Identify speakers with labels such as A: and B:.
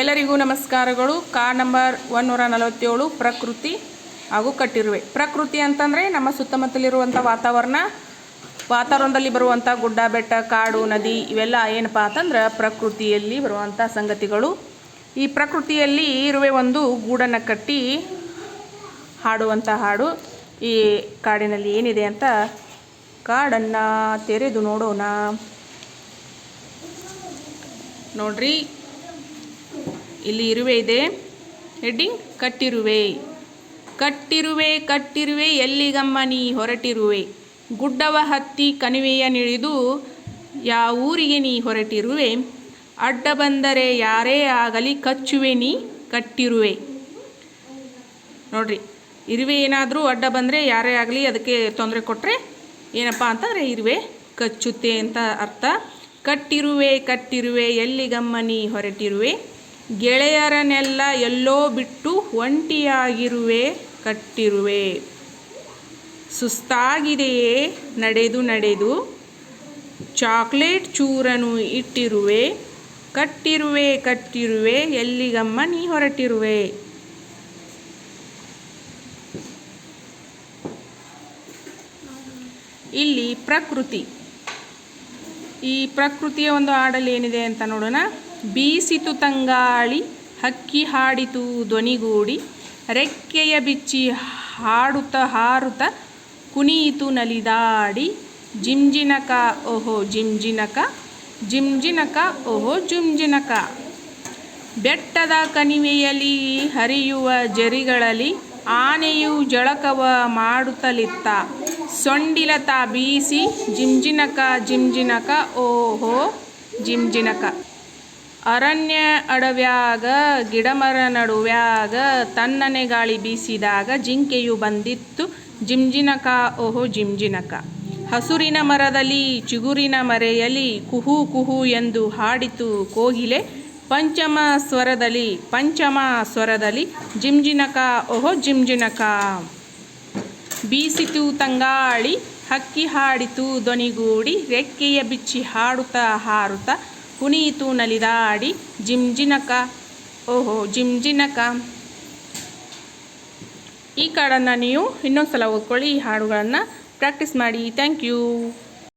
A: ಎಲ್ಲರಿಗೂ ನಮಸ್ಕಾರಗಳು. ಕಾ ನಂಬರ್ ಒನ್ನೂರ ನಲವತ್ತೇಳು ಪ್ರಕೃತಿ ಹಾಗೂ ಕಟ್ಟಿರುವೆ. ಪ್ರಕೃತಿ ಅಂತಂದರೆ ನಮ್ಮ ಸುತ್ತಮುತ್ತಲಿರುವಂಥ ವಾತಾವರಣ, ವಾತಾವರಣದಲ್ಲಿ ಬರುವಂಥ ಗುಡ್ಡ, ಬೆಟ್ಟ, ಕಾಡು, ನದಿ, ಇವೆಲ್ಲ ಏನಪ್ಪ ಅಂತಂದ್ರೆ ಪ್ರಕೃತಿಯಲ್ಲಿ ಬರುವಂಥ ಸಂಗತಿಗಳು. ಈ ಪ್ರಕೃತಿಯಲ್ಲಿ ಇರುವೆ ಒಂದು ಗೂಡನ್ನು ಕಟ್ಟಿ ಹಾಡುವಂಥ ಹಾಡು. ಈ ಕಾಡಿನಲ್ಲಿ ಏನಿದೆ ಅಂತ ಕಾಡನ್ನು ತೆರೆದು ನೋಡೋಣ. ನೋಡ್ರಿ. ಇಲ್ಲಿ ಇರುವೆ ಇದೆ. ಹೆಡ್ಡಿಂಗ್ ಕಟ್ಟಿರುವೆ. ಕಟ್ಟಿರುವೆ ಕಟ್ಟಿರುವೆ, ಎಲ್ಲಿಗಮ್ಮ ನೀ ಹೊರಟಿರುವೆ. ಗುಡ್ಡವ ಹತ್ತಿ ಕಣಿವೆಯ ನಿಳಿದು ಯಾವೂರಿಗೆ ನೀ ಹೊರಟಿರುವೆ. ಅಡ್ಡ ಬಂದರೆ ಯಾರೇ ಆಗಲಿ ಕಚ್ಚುವೆ ನೀ ಕಟ್ಟಿರುವೆ. ನೋಡ್ರಿ, ಇರುವೆ ಏನಾದರೂ ಅಡ್ಡ ಬಂದರೆ ಯಾರೇ ಆಗಲಿ ಅದಕ್ಕೆ ತೊಂದರೆ ಕೊಟ್ಟರೆ ಏನಪ್ಪ ಅಂತಂದರೆ ಇರುವೆ ಕಚ್ಚುತ್ತೆ ಅಂತ ಅರ್ಥ. ಕಟ್ಟಿರುವೆ ಕಟ್ಟಿರುವೆ, ಎಲ್ಲಿಗಮ್ಮ ನೀ ಹೊರಟಿರುವೆ. ಗೆಳೆಯರನ್ನೆಲ್ಲ ಎಲ್ಲೋ ಬಿಟ್ಟು ಒಂಟಿಯಾಗಿರುವೆ, ಕಟ್ಟಿರುವೆ. ಸುಸ್ತಾಗಿದೆಯೇ, ನಡೆದು ನಡೆದು. ಚಾಕ್ಲೇಟ್ ಚೂರನು ಇಟ್ಟಿರುವೆ, ಕಟ್ಟಿರುವೆ ಕಟ್ಟಿರುವೆ, ಎಲ್ಲಿಗಮ್ಮ ನೀ ಹೊರಟಿರುವೆ. ಇಲ್ಲಿ ಪ್ರಕೃತಿ. ಈ ಪ್ರಕೃತಿಯ ಒಂದು ಹಾಡಲ್ಲಿ ಏನಿದೆ ಅಂತ ನೋಡೋಣ. ಬೀಸಿತು ತಂಗಾಳಿ ಹಕ್ಕಿ ಹಾಡಿತು ಧ್ವನಿಗೂಡಿ, ರೆಕ್ಕೆಯ ಬಿಚ್ಚಿ ಹಾಡುತ ಹಾರುತ್ತ ಕುಣಿಯಿತು ನಲಿದಾಡಿ, ಜಿಂಜಿನಕ, ಓಹೋ ಜಿಂಜಿನಕ ಜಿಂಜಿನಕ, ಓಹೋ ಜುಂಜಿನಕ. ಬೆಟ್ಟದ ಕಣಿವೆಯಲ್ಲಿ ಹರಿಯುವ ಜರಿಗಳಲ್ಲಿ ಆನೆಯು ಜಳಕವ ಮಾಡುತ್ತಲಿತ್ತ, ಸೊಂಡಿಲತ ಬೀಸಿ ಜಿಂಜಿನಕ ಜಿಂಜಿನಕ, ಓಹೋ ಜಿಂಜಿನಕ. ಅರಣ್ಯ ಅಡವ್ಯಾಗ, ಗಿಡಮರ ನಡುವ್ಯಾಗ ತನ್ನನೆ ಗಾಳಿ ಬೀಸಿದಾಗ ಜಿಂಕೆಯು ಬಂದಿತ್ತು. ಜಿಂಜಿನಕ ಓಹೋ ಜಿಂಜಿನಕ ಹಸುರಿನ ಮರದಲ್ಲಿ, ಚಿಗುರಿನ ಮರೆಯಲ್ಲಿ ಕುಹು ಕುಹು ಎಂದು ಹಾಡಿತು ಕೋಗಿಲೆ. ಪಂಚಮ ಸ್ವರದಲ್ಲಿ ಪಂಚಮ ಸ್ವರದಲ್ಲಿ ಜಿಂಜಿನಕ ಓಹೋ ಜಿಂಜಿನಕ ಬೀಸಿತು ತಂಗಾಳಿ, ಹಕ್ಕಿ ಹಾಡಿತು ದೊನಿಗೂಡಿ, ರೆಕ್ಕೆಯ ಬಿಚ್ಚಿ ಹಾಡುತ್ತಾ ಹಾರುತ್ತಾ ಕುಣಿಯಿತು ನಲಿದಾಡಿ ಜಿಂಜಿನಕ ಓಹೋ ಜಿಂಜಿನಕ ಈ ಕಾಡನ್ನು ನೀವು ಇನ್ನೊಂದು ಸಲ ಓದ್ಕೊಳ್ಳಿ. ಈ ಹಾಡುಗಳನ್ನು ಪ್ರಾಕ್ಟೀಸ್ ಮಾಡಿ. Thank you.